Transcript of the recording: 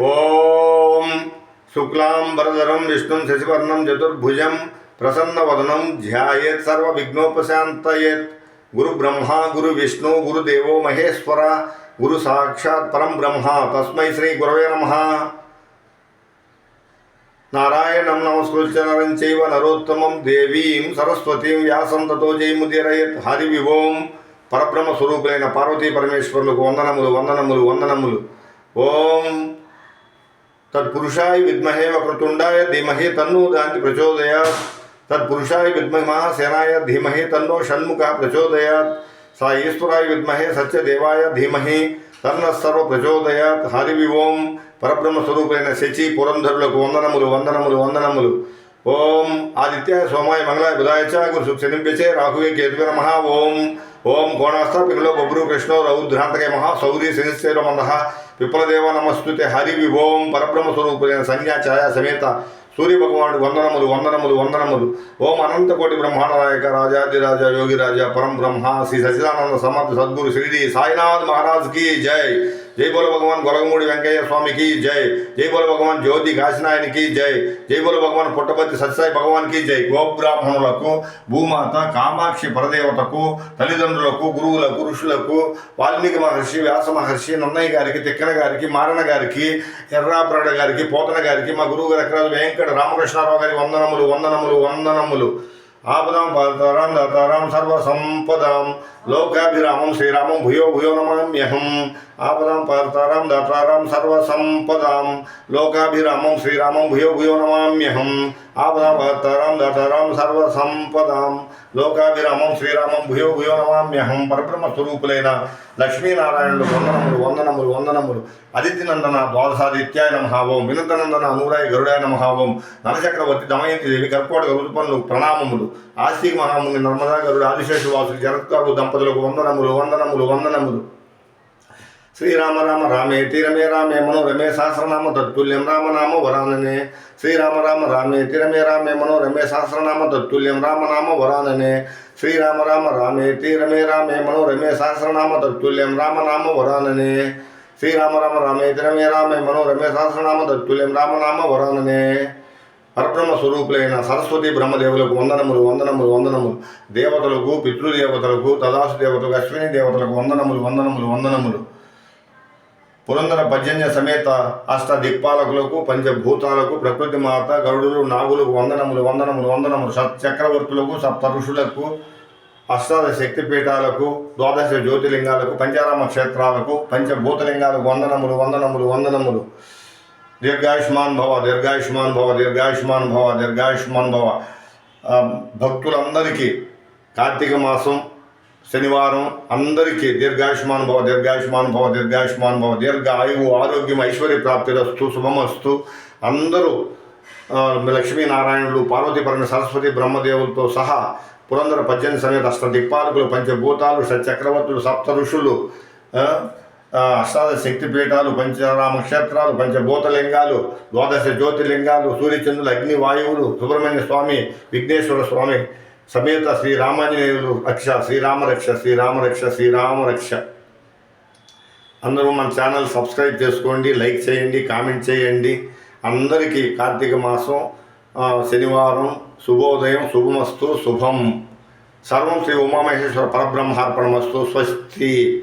ఓం శుక్లాంబరధరం విష్ణుం శశివర్ణం చతుర్భుజం ప్రసన్నవదనం ధ్యాయేత్ సర్వ విఘ్నోపశాంతయేత్ గురు బ్రహ్మ గురు విష్ణు గురుదేవో మహేశ్వర గురు సాక్షాత్ పరం బ్రహ్మ. తస్మై శ్రీ గురవే నమ. నారాయణం నమస్కృత్య నరం చైవ నరోత్తమం దేవీం సరస్వతీం వ్యాసం తతో జయముదిరయత్ హరి వివోం పరబ్రహ్మ స్వరూపులైన పార్వతీ పరమేశ్వరులకు వందనములు వందనములు వందనములు. ఓం తత్పురుషాయ విద్మహే వక్రతుండాయ ధీమహి తన్నో దాంతి ప్రచోదయాత్ తత్పురుషాయ విద్మహి మహాసేనాయ ధీమహి తన్నో షణ్ముఖ ప్రచోదయాత్ సా ఈశ్వరాయ విద్మహే సత్యదేవాయ ధీమహి తన్న సర్వ ప్రచోదయాత్ హరి ఓం పరబ్రహ్మ స్వరూపైన శచి పురంధరులకు వందనములు వందనములు వందనములు ఓం ఆదిత్యాయ సోమాయ మంగళాయ బుధాయ చ గురు శనింపచే రాహువే కేతువే నమ ఓం ఓం కోణాస్థ పిగులో బబ్రూ కృష్ణో రౌద్రాంతకే మహా సౌరి శనిశ్చైర మంద. విప్లదేవ నమస్తుతే హరి ఓం పరబ్రహ్మ స్వరూపులైన సంజ్ఞా ఛాయా సమేత సూర్యభగవానుడు వందనములు వందనములు వందనములు. ఓం అనంతకోటి బ్రహ్మాండనాయక రాజాదిరాజ యోగిరాజ పరం బ్రహ్మ శ్రీ సచిదానంద సమర్థ సద్గురు శ్రీడి సాయినాథ్ మహారాజ్కి జై. జై బోల భగవాన్ గొలగమూడి వెంకయ్య స్వామికి జై. జై బోల భగవాన్ జ్యోతి కాశీనాయనికి జై. జై బోల భగవాన్ పుట్టపతి సత్యసాయి భగవాన్కి జై. గోబ్రాహ్మణులకు భూమాత కామాక్షి పరదేవతకు తల్లిదండ్రులకు గురువులకు ఋషులకు వాల్మీకి మహర్షి వ్యాస మహర్షి నన్నయ్య గారికి తిక్కన గారికి మారణ గారికి ఎర్రాప్రగడ గారికి పోతన గారికి మా గురువు గారు వెంకట రామకృష్ణారావు గారి వందనములు వందనములు వందనములు. ఆపదాం పాతారాం దాతారాం సర్వ సంపదాం లోకాభిరామం శ్రీరామం భూయో భూయో నమామ్యహం. ఆపదాం పాతారాం దాతారాం సర్వ సంపదాం లోకాభిరామం శ్రీరామం భూయో భూయో నమామ్యహం. ఆపదాం పాతారాం దాతారాం సర్వ సంపదాం లోకాభిరామం శ్రీరామం భూయో భూయో నమామ్యహం. పరబ్రహ్మ స్వరూపులైన లక్ష్మీనారాయణుడు వందనములు వందనములు వందనములు. అదితినందన ద్వాదశాదిత్యాయ నమహావం వినందనందన అనురాయ గరుడాయ నమహావం నరచక్రవర్తి దమయంతి దేవి కర్కోట గరుపనులు ప్రణామములు ఆస్తిక మహాముని నర్మదా గరుడు ఆదిశేషు వాసులు దంపతులకు వందనములు వందనములు వందనములు. శ్రీరామ రామ రామేతి రమే రామే మనోరమే సహస్రనామ తత్తుల్యం రామనామ వరాననే. శ్రీరామ రామ రామేతి రమే రామే మనోరమే సహస్రనామ తత్తుల్యం రామనామ వరాననే. శ్రీరామ రామ రామేతి రమే రామే మనోరమే సహస్రనామ తత్తుల్యం రామనామ వరాననే. శ్రీరామ రామ రామేతి రమే రామే మనోరమే సహస్రనామ తత్తుల్యం రామనామ వరాననే. పరబ్రహ్మ స్వరూపులైన సరస్వతి బ్రహ్మదేవులకు వందనములు వందనములు వందనములు. దేవతలకు పితృదేవతలకు తదాసు దేవతలకు అశ్విని దేవతలకు వందనములు వందనములు వందనములు. పురందర పర్జన్య సమేత అష్ట దిక్పాలకులకు పంచభూతాలకు ప్రకృతి మాత గరుడులు నాగులకు వందనములు వందనములు వందనములు. సత్ చక్రవర్తులకు సప్త ఋషులకు అష్టాదశ శక్తిపీఠాలకు ద్వాదశ జ్యోతిలింగాలకు పంచారామ క్షేత్రాలకు పంచభూతలింగాలకు వందనములు వందనములు వందనములు. దీర్ఘాయుష్మాన్ భవ దీర్ఘాయుష్మాన్ భవ దీర్ఘాయుష్మాన్ భవ దీర్ఘాయుష్మాన్ భవ. భక్తులందరికీ కార్తీక మాసం శనివారం అందరికీ దీర్ఘాయుష్మాన్ భవ దీర్ఘాయుష్మాన్ భవ దీర్ఘాయుష్మాన్ భవ. దీర్ఘ ఆయువు ఆరోగ్యం ఐశ్వర్య ప్రాప్తిరస్తు శుభమస్తు. అందరూ ఆ, లక్ష్మీనారాయణులు పార్వతీ పరమ సరస్వతి బ్రహ్మదేవులతో సహా పురంధర పద్దెనిమిది సమేత అష్ట దిక్పాలకులు పంచభూతాలు చక్రవర్తులు సప్త ఋషులు అష్టాద అష్టాదశ శక్తిపీఠాలు పంచరామ క్షేత్రాలు పంచభూతలింగాలు ద్వాదశ జ్యోతిలింగాలు సూర్యచంద్రులు అగ్ని వాయువులు సుబ్రహ్మణ్య స్వామి విఘ్నేశ్వర స్వామి సమేత శ్రీరామాంజనేయులు రక్ష శ్రీరామరక్ష శ్రీరామరక్ష శ్రీరామరక్ష అందరూ మన ఛానల్ సబ్స్క్రైబ్ చేసుకోండి లైక్ చేయండి కామెంట్ చేయండి. అందరికీ కార్తీక మాసం శనివారం శుభోదయం శుభమస్తు శుభం. సర్వం శ్రీ ఉమామహేశ్వర పరబ్రహ్మార్పణమస్తు స్వస్తి.